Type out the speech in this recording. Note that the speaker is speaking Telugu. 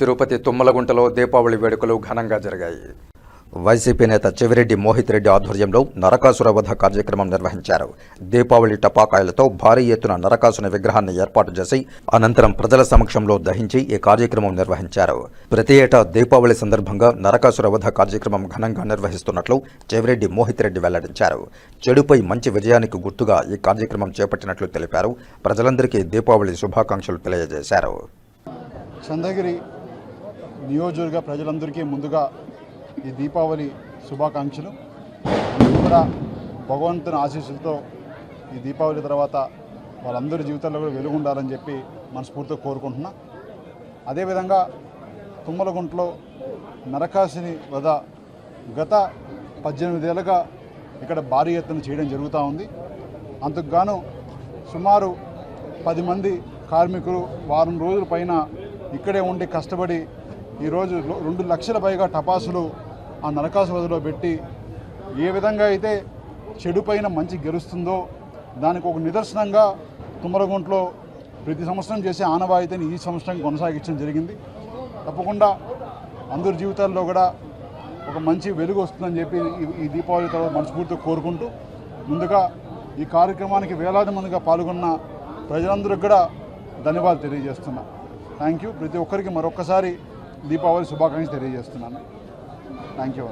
తిరుపతి తుమ్మలగుంటలో దీపావళి వేడుకలు ఘనంగా జరిగాయి. వైసీపీ నేత చెవిరెడ్డి మోహిత్ రెడ్డి ఆధ్వర్యంలో నరకాసుర వధ కార్యక్రమం నిర్వహించారు. దీపావళి టపాకాయలతో భారీ ఎత్తున నరకాసుని విగ్రహాన్ని ఏర్పాటు చేసి అనంతరం ప్రజల సమక్షంలో దహించి ఈ కార్యక్రమం నిర్వహించారు. ప్రతి ఏటా దీపావళి సందర్భంగా నరకాసుర వధ కార్యక్రమం ఘనంగా నిర్వహిస్తున్నట్లు చెవిరెడ్డి మోహిత్ రెడ్డి వెల్లడించారు. చెడుపై మంచి విజయానికి గుర్తుగా ఈ కార్యక్రమం చేపట్టినట్లు తెలిపారు. ప్రజలందరికీ దీపావళి శుభాకాంక్షలు తెలియజేశారు. చంద్రగిరి నియోజకవర్గ ప్రజలందరికీ ముందుగా ఈ దీపావళి శుభాకాంక్షలు. కూడా భగవంతుని ఆశీస్సులతో ఈ దీపావళి తర్వాత వాళ్ళందరి జీవితాల్లో కూడా వెలుగుండాలని చెప్పి మనస్ఫూర్తిగా కోరుకుంటున్నా. అదేవిధంగా తుమ్మలగుంటలో నరకాసిని వద గత పద్దెనిమిదేళ్ళుగా ఇక్కడ భారీ ఎత్తున చేయడం జరుగుతూ ఉంది. అందుకుగాను సుమారు పది మంది కార్మికులు వారం రోజుల పైన ఇక్కడే ఉండి కష్టపడి ఈరోజు రెండు లక్షల పైగా టపాసులు ఆ నరకాసు పెట్టి ఏ విధంగా అయితే చెడు పైన మంచి గెలుస్తుందో దానికి ఒక నిదర్శనంగా తుమ్మరగుంట్లో ప్రతి సంవత్సరం చేసే ఆనవాయితీని ఈ సంవత్సరం కొనసాగించడం జరిగింది. తప్పకుండా అందరి జీవితాల్లో కూడా ఒక మంచి వెలుగు వస్తుందని చెప్పి ఈ- ఈ దీపావళి తర్వాత మనస్ఫూర్తిగా కోరుకుంటూ ముందుగా ఈ కార్యక్రమానికి వేలాది మందిగా పాల్గొన్న ప్రజలందరికీ కూడా ధన్యవాదాలు తెలియజేస్తున్నా. థ్యాంక్ యూ ప్రతి ఒక్కరికి మరొక్కసారి దీపావళి శుభాకాంక్షలు తెలియజేస్తున్నాను. Thank you